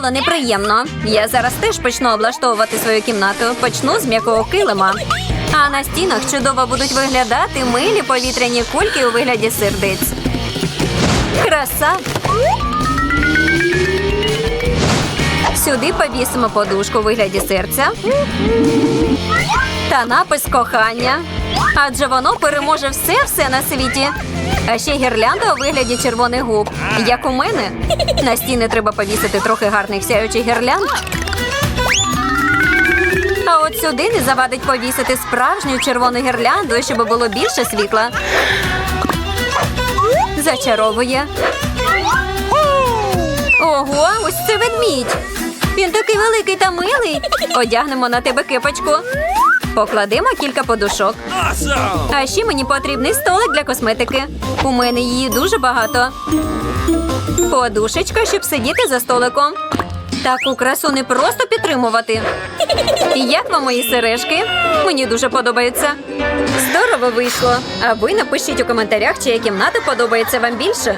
було неприємно. Я зараз теж почну облаштовувати свою кімнату. Почну з м'якого килима. А на стінах чудово будуть виглядати милі повітряні кульки у вигляді сердець. Краса! Сюди повісимо подушку у вигляді серця та напис кохання. Адже воно переможе все-все на світі. А ще гірлянда у вигляді червоних губ. Як у мене. На стіни треба повісити трохи гарних сяючих гірлянд. А от сюди не завадить повісити справжню червону гірлянду, щоб було більше світла. Зачаровує. Ого, ось це ведмідь. Він такий великий та милий. Одягнемо на тебе кепочку. Покладемо кілька подушок. А ще мені потрібний столик для косметики. У мене її дуже багато. Подушечка, щоб сидіти за столиком. Таку красу не просто підтримувати. Як вам мої сережки? Мені дуже подобаються. Здорово вийшло. А ви напишіть у коментарях, чия кімната подобається вам більше.